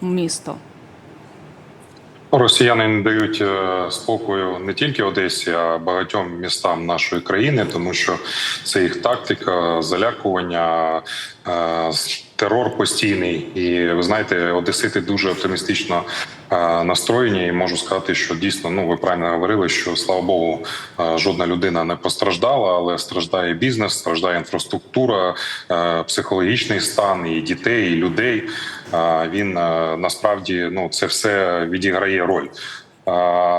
місто? Росіяни не дають е, спокою не тільки Одесі, а багатьом містам нашої країни, тому що це їх тактика залякування, е, терор постійний. І ви знаєте, одесити дуже оптимістично настроєні. І можу сказати, що дійсно, ну ви правильно говорили, що слава Богу, жодна людина не постраждала, але страждає бізнес, страждає інфраструктура, психологічний стан і дітей, і людей. Він насправді ну це все відіграє роль.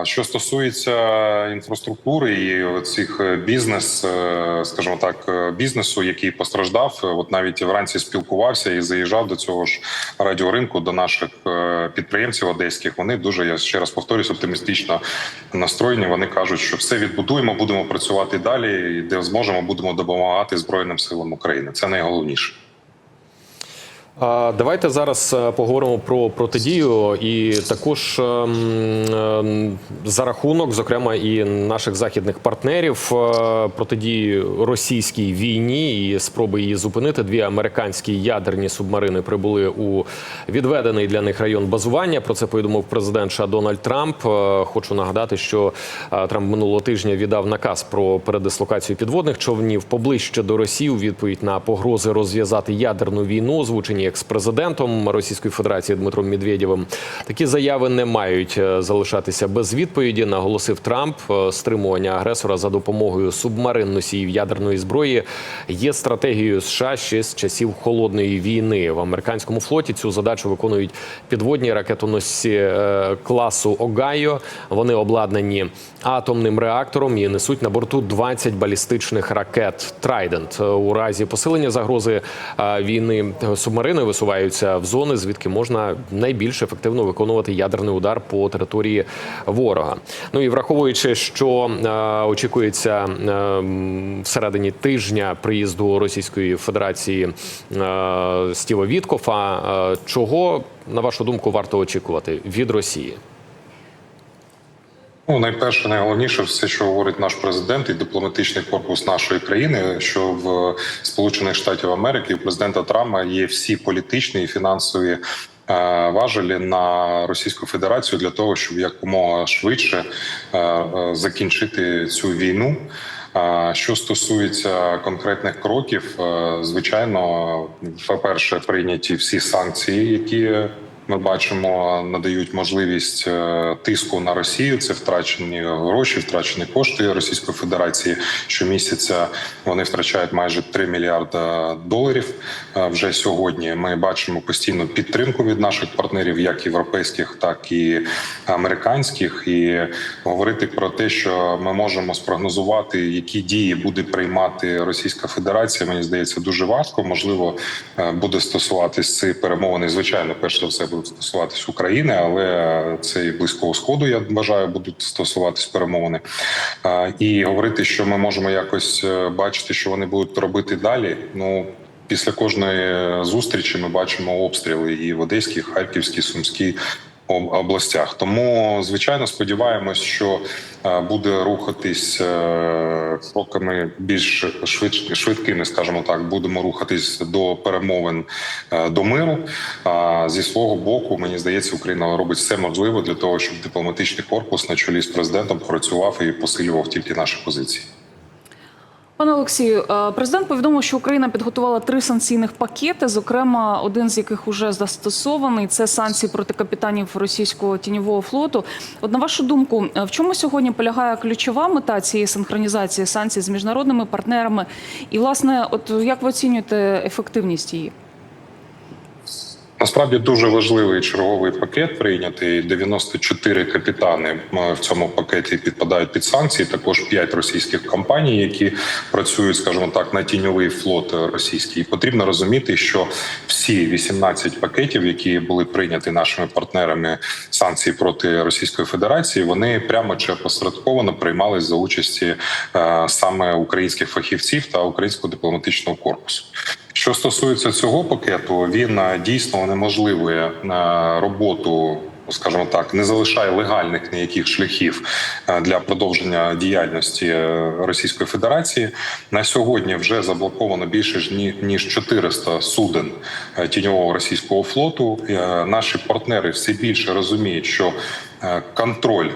Що стосується інфраструктури і цих бізнес, е, скажімо так, е, бізнесу, який постраждав, е, от навіть вранці спілкувався і заїжджав до цього ж радіоринку, до наших е, підприємців одеських. Вони дуже я ще раз повторюсь, оптимістично настроєні. Вони кажуть, що все відбудуємо, будемо працювати далі, і де зможемо, будемо допомагати Збройним силам України. Це найголовніше. Давайте зараз е, поговоримо про протидію і також ем, ем, за рахунок, зокрема, і наших західних партнерів е, протидії російській війні і спроби її зупинити. Дві американські ядерні субмарини прибули у відведений для них район базування. Про це повідомив президент США Дональд Трамп. Е, Хочу нагадати, що Трамп минулого тижня віддав наказ про передислокацію підводних човнів поближче до Росії у відповідь на погрози розв'язати ядерну війну, озвучені екс-президентом Російської Федерації Дмитром Медведєвим. Такі заяви не мають е, залишатися без відповіді. Наголосив Трамп. Е, Стримування агресора за допомогою субмарин носіїв ядерної зброї є стратегією США ще з часів холодної війни. В американському флоті цю задачу виконують підводні ракетоносці е, класу Огайо. Вони обладнані атомним реактором і несуть на борту 20 балістичних ракет Трайдент. У разі посилення загрози війни е, субмарини висуваються в зони, звідки можна найбільш ефективно виконувати ядерний удар по території ворога. Ну і враховуючи, що е, очікується е, всередині тижня приїзду Російської Федерації е, Стіва Віткофа, е, чого на вашу думку варто очікувати від Росії? Ну, найперше, найголовніше, все, що говорить наш президент і дипломатичний корпус нашої країни, що в Сполучених Штатів Америки у президента Трампа є всі політичні і фінансові е, важелі на Російську Федерацію для того, щоб якомога швидше е, е, закінчити цю війну. Що стосується конкретних кроків, звичайно, по-перше, прийняті всі санкції, які ми бачимо, надають можливість е, тиску на Росію. Це втрачені гроші, втрачені кошти Російської Федерації. Щомісяця вони втрачають майже 3 мільярда доларів. Е, Вже сьогодні ми бачимо постійну підтримку від наших партнерів, як європейських, так і американських. І говорити про те, що ми можемо спрогнозувати, які дії буде приймати Російська Федерація. Мені здається, дуже важко. Можливо, е, буде стосуватись ці перемовини. Звичайно, перш за все будуть стосуватись України, але це і близького сходу. Я вважаю, будуть стосуватись перемовини. І говорити, що ми можемо якось е, бачити, що вони будуть робити далі. Ну після кожної зустрічі ми бачимо обстріли і в Одеській, Харківській, Сумській областях. Тому звичайно сподіваємось, що е, буде рухатись е, кроками більш швидш- швидкими, скажімо так. Будемо рухатись до перемовин е, до миру. А зі свого боку, мені здається, Україна робить все можливе для того, щоб дипломатичний корпус на чолі з президентом працював і посилював тільки наші позиції. Пане Олексію, е, президент повідомив, що Україна підготувала три санкційних пакети. Зокрема, один з яких уже застосований це санкції проти капітанів російського тіньового флоту. От на вашу думку, е, в чому сьогодні полягає ключова мета цієї синхронізації санкцій з міжнародними партнерами? І власне, от як ви оцінюєте ефективність її? Насправді дуже важливий черговий пакет прийнятий. 94 капітани в цьому пакеті підпадають під санкції. Також 5 російських компаній, які працюють, скажімо так, на тіньовий флот російський. Потрібно розуміти, що всі 18 пакетів, які були прийняті нашими партнерами санкції проти Російської Федерації, вони прямо чи опосередковано приймались за участі е, саме українських фахівців та українського дипломатичного корпусу. Що стосується цього пакету, він е, дійсно унеможливує е, роботу скажімо так, не залишає легальних ніяких шляхів для продовження діяльності е, Російської Федерації. На сьогодні вже заблоковано більше ніж 400 суден е, тіньового російського флоту. Е, Наші партнери все більше розуміють, що контроль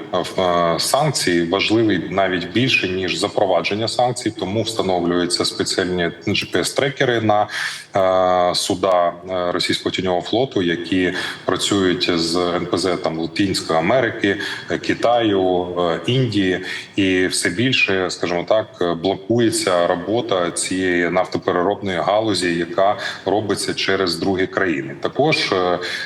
санкцій важливий навіть більше ніж запровадження санкцій, тому встановлюються спеціальні GPS-трекери на е, суда російського тіньового флоту, які працюють з НПЗ там Латинської Америки, Китаю, Індії, і все більше, скажімо так, блокується робота цієї нафтопереробної галузі, яка робиться через другі країни. Також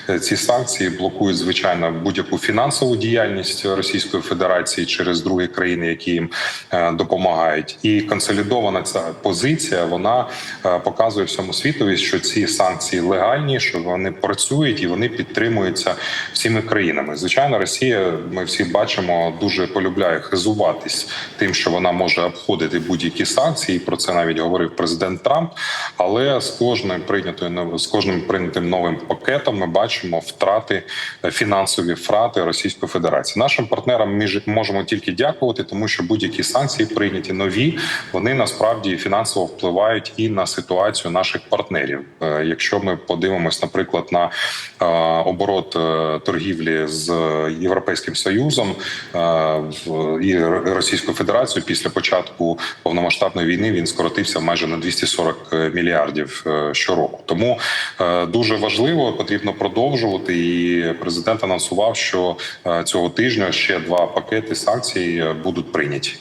е, ці санкції блокують звичайно будь-яку фінансову діяльність Російської Федерації через другі країни, які їм е, допомагають. І консолідована ця позиція вона е, показує всьому світові, що ці санкції легальні, що вони працюють і вони підтримуються всіми країнами. Звичайно, Росія, ми всі бачимо, дуже полюбляє хизуватись тим, що вона може обходити будь-які санкції. Про це навіть говорив президент Трамп. Але з кожним прийнятою з кожним прийнятим новим пакетом ми бачимо втрати е, фінансові втрати Російської Федерації. Нашим партнерам ми можемо тільки дякувати, тому що будь-які санкції прийняті нові, вони насправді фінансово впливають і на ситуацію наших партнерів. Е, Якщо ми подивимось, наприклад, на е, оборот торгівлі з Європейським Союзом і Російською Федерацією після початку повномасштабної війни він скоротився майже на 240 мільярдів е, щороку. Тому е, дуже важливо потрібно продовжувати. І президент анонсував, що е, цього тижня ще два пакети санкцій е, будуть прийняті.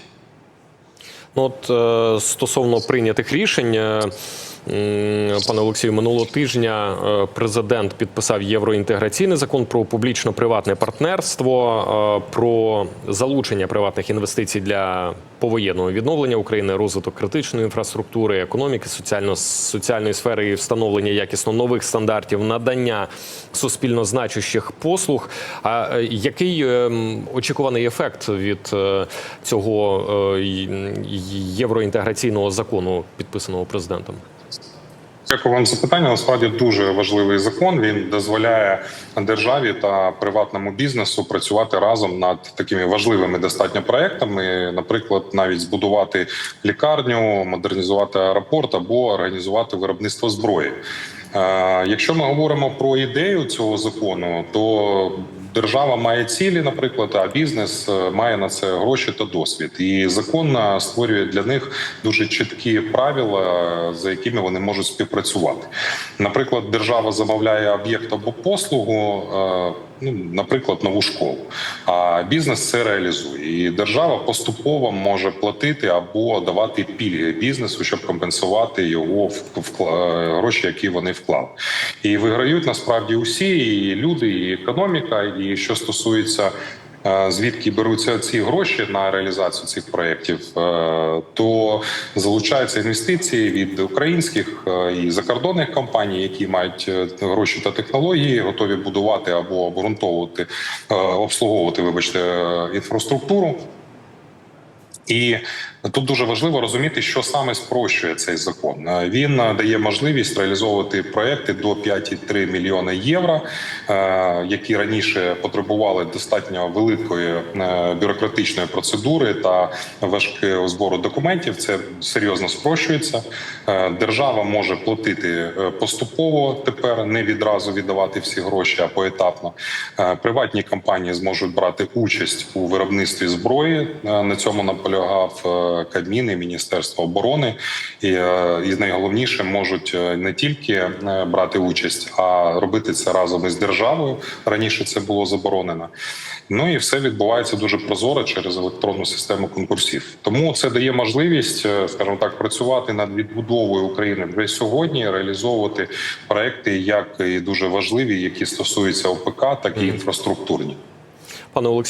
Ну, от е, стосовно прийнятих рішень, е, пане Олексію, минулого тижня е, президент підписав євроінтеграційний закон про публічно-приватне партнерство, е, про залучення приватних інвестицій для повоєнного відновлення України, розвиток критичної інфраструктури, економіки, соціально соціальної сфери і встановлення якісно нових стандартів надання суспільно значущих послуг. А е, який очікуваний ефект від цього євроінтеграційного закону, підписаного президентом? Дякую вам за питання. Насправді дуже важливий закон. Він дозволяє державі та приватному бізнесу працювати разом над такими важливими достатньо проектами, наприклад, навіть збудувати лікарню, модернізувати аеропорт або організувати виробництво зброї. Е, Якщо ми говоримо про ідею цього закону, то держава має цілі, наприклад, а бізнес е, має на це гроші та досвід. І закон е, створює для них дуже чіткі правила, е, за якими вони можуть співпрацювати. Наприклад, держава замовляє об'єкт або послугу. Ну, наприклад, нову школу, а бізнес це реалізує, і держава поступово може платити або давати пільги бізнесу, щоб компенсувати його е, гроші, які вони вклали. І виграють насправді усі і люди, і економіка. І що стосується звідки беруться ці гроші на реалізацію цих проєктів, е, то залучаються інвестиції від українських е, і закордонних компаній, які мають е, гроші та технології, готові будувати або обґрунтовувати, обслуговувати, вибачте, інфраструктуру. І тут дуже важливо розуміти, що саме спрощує цей закон. Е, Він е, дає можливість реалізовувати проекти до 5,3 мільйона євро, е, які раніше потребували достатньо великої бюрократичної процедури та важкого збору документів. Це серйозно спрощується. Держава може платити поступово тепер, не відразу віддавати всі гроші, а поетапно. Приватні компанії зможуть брати участь у виробництві зброї. На цьому наполягав Кабмін і Міністерство оборони. І, е, і найголовніше можуть е, не тільки е, брати участь, а робити це разом із державою. Раніше це було заборонено. Ну і все відбувається дуже прозоро через електронну систему конкурсів. Тому це дає можливість, скажімо так, працювати над відбудовою України вже сьогодні, реалізовувати проекти, як і дуже важливі, які стосуються ОПК, так і інфраструктурні. Пане Олексію.